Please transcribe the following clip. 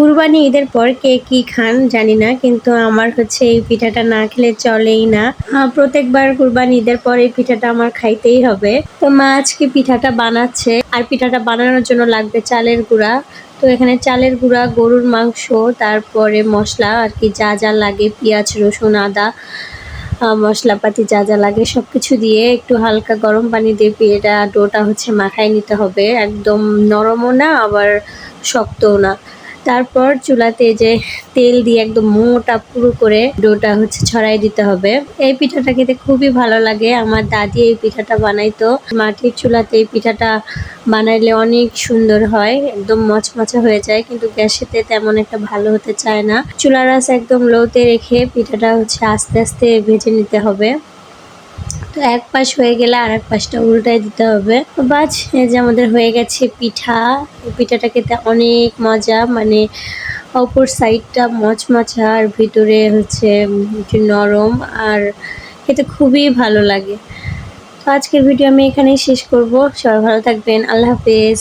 কুরবানি ঈদের পর কে কি খান জানি না, কিন্তু আমার হচ্ছে এই পিঠাটা না খেলে চলেই না। প্রত্যেকবার কুরবানি ঈদের পর এই পিঠাটা আমার খাইতেই হবে। তো মা আজকে পিঠাটা বানাচ্ছে, আর পিঠাটা বানানোর জন্য লাগবে চালের গুঁড়া। তো এখানে চালের গুঁড়া, গরুর মাংস, তারপরে মশলা, আর কি যা যা লাগে, পেঁয়াজ, রসুন, আদা মশলাপাতি যা যা লাগে সব কিছু দিয়ে একটু হালকা গরম পানি দিয়ে এটা ডোটা হচ্ছে মাখায় নিতে হবে। একদম নরমও না, আবার শক্তও না। তারপর চুলাতে যে তেল দিয়ে একদম মোটা পুরো করে ডোটা হচ্ছে ছড়াই দিতে হবে। এই পিঠাটা খেতে খুবই ভালো লাগে। আমার দাদি এই পিঠাটা বানাইতো। মাটির চুলাতে এই পিঠাটা বানাইলে অনেক সুন্দর হয়, একদম মচমচে হয়ে যায়, কিন্তু গ্যাসেতে তেমন একটা ভালো হতে চায় না। চুলার আঁচ একদম লোতে রেখে পিঠাটা হচ্ছে আস্তে আস্তে ভেজে নিতে হবে। তো এক পাশ হয়ে গেলে আর এক পাশটা উল্টাই দিতে হবে। বাজ এই যে আমাদের হয়ে গেছে পিঠা। পিঠাটা খেতে অনেক মজা মানে অপর সাইডটা মচমচা আর ভিতরে হচ্ছে একটু নরম আর খেতে খুবই ভালো লাগে। তো আজকের ভিডিও আমি এখানেই শেষ করব। সবাই ভালো থাকবেন। আল্লাহ হাফেজ।